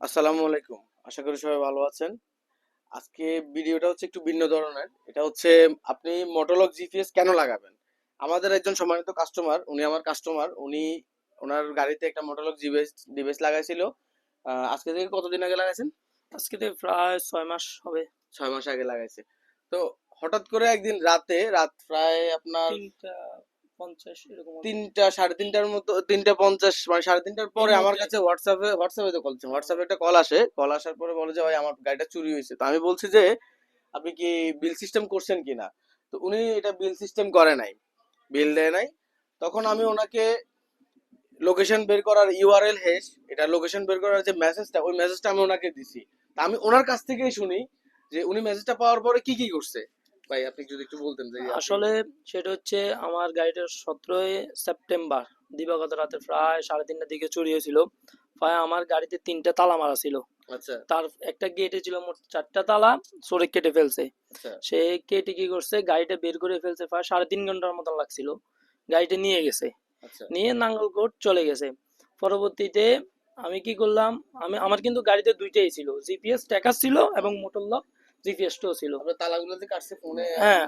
আসসালামু আলাইকুম। আশা করি সবাই ভালো আছেন। আজকে ভিডিওটা হচ্ছে একটু ভিন্ন ধরনের। এটা হচ্ছে আপনি মোটোলগ জিপিএস কেন লাগাবেন? আমাদের একজন সম্মানিত কাস্টমার উনি আমার কাস্টমার উনি ওনার গাড়িতে একটা মোটোলগ জিপিএস ডিভাইস লাগাইছিল। আজকে থেকে কতদিন আগে লাগাইছেন? আজকে থেকে প্রায় ছয় মাস হবে। ছয় মাস আগে লাগাইছে। তো হঠাৎ করে একদিন রাতে রাত প্রায় আপনার পঞ্চাশ এরকম তিনটা সাড়ে তিনটার মতো তিনটা পঞ্চাশ মানে সাড়ে তিনটার পরে আমার কাছে হোয়াটসঅ্যাপে হোয়াটসঅ্যাপে তো কল হোয়াটসঅ্যাপে একটা কল আসে। কল আসার পরে বলে যে ভাই আমার গাড়িটা চুরি হয়েছে। তো আমি বলছি যে আপনি কি বিল সিস্টেম করছেন কিনা? তো উনি এটা বিল সিস্টেম করে নাই। বিল দেয় নাই। তখন আমি ওনাকে লোকেশন বের করার ইউআরএল হেস এটা লোকেশন বের করার যে মেসেজটা ওই মেসেজটা আমি ওনাকে দিছি। তা আমি ওনার কাছ থেকেই শুনি যে উনি মেসেজটা পাওয়ার পরে কি কি করছে। ভাই আপনি যদি একটু বলতেন যে আসলে সেটা হচ্ছে আমার গাড়িটা সতেরোই সেপ্টেম্বর দিবাগত রাতে প্রায় সাড়ে তিনটার দিকে চুরি হয়েছিল। প্রায় আমার গাড়িতে তিনটা তালা মারা ছিল। আচ্ছা। তার একটা গেটে ছিল মোট চারটা তালা সরে কেটে ফেলছে। আচ্ছা। সে কেটে কি করছে গাড়িটা বের করে ফেলছে প্রায় সাড়ে তিন ঘণ্টার মতন লাগছিল। গাড়িটা নিয়ে গেছে। আচ্ছা। নিয়ে নাঙ্গলকোট চলে গেছে। পরবর্তীতে আমি কি করলাম আমি আমার কিন্তু গাড়িতে দুইটাই ছিল জিপিএস ট্যাকার ছিল এবং মোটর লক জিপিএসটাও ছিল। আপনার কাটছে ফোনে হ্যাঁ,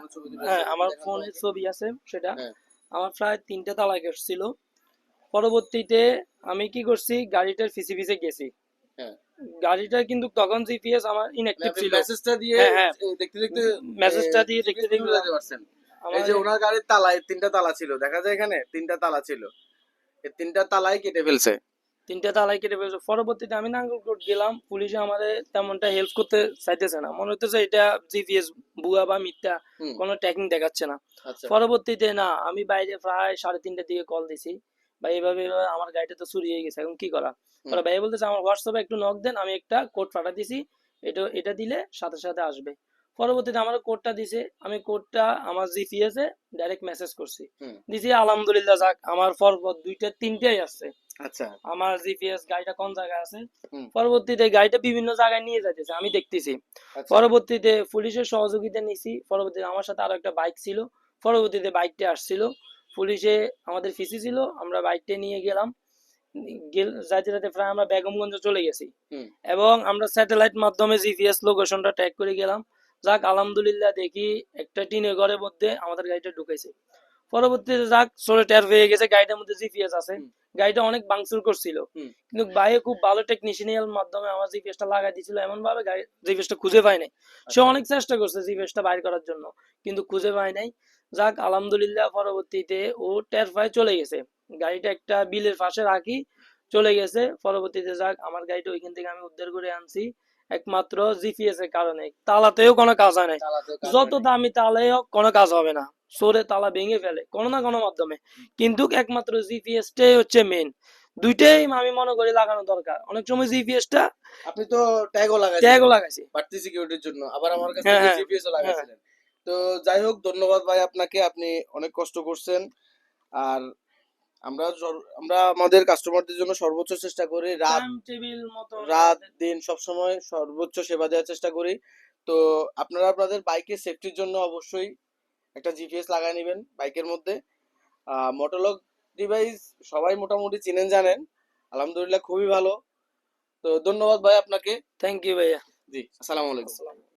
হ্যাঁ আমার ফোনে ছবি আছে সেটা। হ্যাঁ। আমার প্রায় তিনটা তালা ছিল পরবর্তীতে আমি কি করছি গাড়িটার ফিসি ফিসে গেছি। গাড়িটা কিন্তু তখন জিপিএস আমার মানে ইনঅ্যাক্টিভ আপনি ছিল। মেসেজটা দিয়ে। দেখতে দেখতে মেসেজটা দিয়ে দেখতে দেখতে পারছেন। এই যে ওনার গাড়ির তালায় তিনটা তালা ছিল দেখা যায় এখানে তিনটা তালা ছিল। এই তিনটা তালাই কেটে ফেলছে। তিনটা তালাই কেটে ফেলছে। পরবর্তীতে আমি নাঙ্গলকোট গেলাম পুলিশে আমাদের তেমনটা হেল্প করতে চাইতেছে না। মনে হইতেছে এটা জিপিএস বুয়া বা মিথ্যা কোনো ট্যাকিং দেখাচ্ছে না। আচ্ছা। পরবর্তীতে না আমি বাইরে প্রায় সাড়ে তিনটার দিকে কল দিছি। ভাই এভাবে আমার গাড়িটা তো চুরি হয়ে গেছে এখন কি করা। ভাই বলতেছে আমার হোয়াটসঅ্যাপে একটু নক দেন আমি একটা কোড পাঠা দিছি। এটা এটা দিলে সাথে সাথে আসবে। পরবর্তীতে আমার কোডটা দিছে আমি কোডটা আমার জিপিএস এ ডাইরেক্ট মেসেজ করছি। দিছি আলহামদুলিল্লাহ যাক আমার পর্বত দুইটা তিনটাই আসছে আচ্ছা। আমার জিপিএস গাড়িটা কোন জায়গায় আছে? পরবর্তীতে গাড়িটা বিভিন্ন জায়গায় নিয়ে যাইতেছে আমি দেখতেছি। আচ্ছা। পরবর্তীতে পুলিশের সহযোগিতা নিছি পরবর্তীতে আমার সাথে আরও একটা বাইক ছিল। পরবর্তীতে বাইকটা আসছিল। পুলিশে আমাদের ফিসি ছিল আমরা বাইকটা নিয়ে গেলাম। যাইতে যাইতে প্রায় আমরা বেগমগঞ্জ চলে গেছি। এবং আমরা স্যাটেলাইট মাধ্যমে জিপিএস লোকেশনটা ট্র্যাক করে গেলাম। যাক আলহামদুলিল্লাহ দেখি একটা টিনের ঘরের মধ্যে আমাদের গাড়িটা ঢুকেছে পরবর্তীতে যাক সরে টের হয়ে গেছে গাড়িটার মধ্যে জিপিএস আছে। গাড়িটা অনেক বাংসুর করছিল। কিন্তু বাইরে খুব ভালো টেকনিশিয়াল মাধ্যমে আমার জিপিএসটা লাগাই দিছিল এমন ভাবে গাড়ি জিপিএসটা খুঁজে পায় নাই। সে আচ্ছা। অনেক চেষ্টা করছে জিপিএসটা বাইর করার জন্য কিন্তু খুঁজে পায় নাই। যাক আলহামদুলিল্লাহ পরবর্তীতে ও টের পায় চলে গেছে। গাড়িটা একটা বিলের পাশে রাখি চলে গেছে। পরবর্তীতে যাক আমার গাড়িটা ওইখান থেকে আমি উদ্ধার করে আনছি। একমাত্র জিপিএস এর কারণে। তালাতেও কোনো কাজ হয় নাই। যত। দামি হোক কোনো কাজ হবে না। সরে তালা ভেঙে ফেলে কোনো না কোনো মাধ্যমে। কিন্তু একমাত্র জিপিএস টাই হচ্ছে মেন দুইটাই আমি মনে করি লাগানো দরকার। অনেক সময় জিপিএস টা আপনি তো ট্যাগও লাগাইছেন। ট্যাগও লাগাইছি। বাড়তি সিকিউরিটির জন্য। আবার আমার কাছে হ্যাঁ, হ্যাঁ। জিপিএস ও লাগাইছিলেন। তো যাই হোক ধন্যবাদ ভাই আপনাকে। আপনি অনেক কষ্ট করছেন। আর আমরা আমরা আমাদের কাস্টমারদের জন্য সর্বোচ্চ চেষ্টা করি রাত টেবিল মতো রাত দিন সব সময় সর্বোচ্চ সেবা দেওয়ার চেষ্টা করি। তো আপনারা আপনাদের বাইকের সেফটির জন্য অবশ্যই একটা জিপিএস লাগাই নেবেন বাইকের মধ্যে। মোটোলগ ডিভাইস সবাই মোটামুটি চিনেন জানেন। আলহামদুলিল্লাহ খুবই ভালো। তো ধন্যবাদ ভাই আপনাকে। থ্যাংক ইউ ভাইয়া। জি আসসালামু আলাইকুম।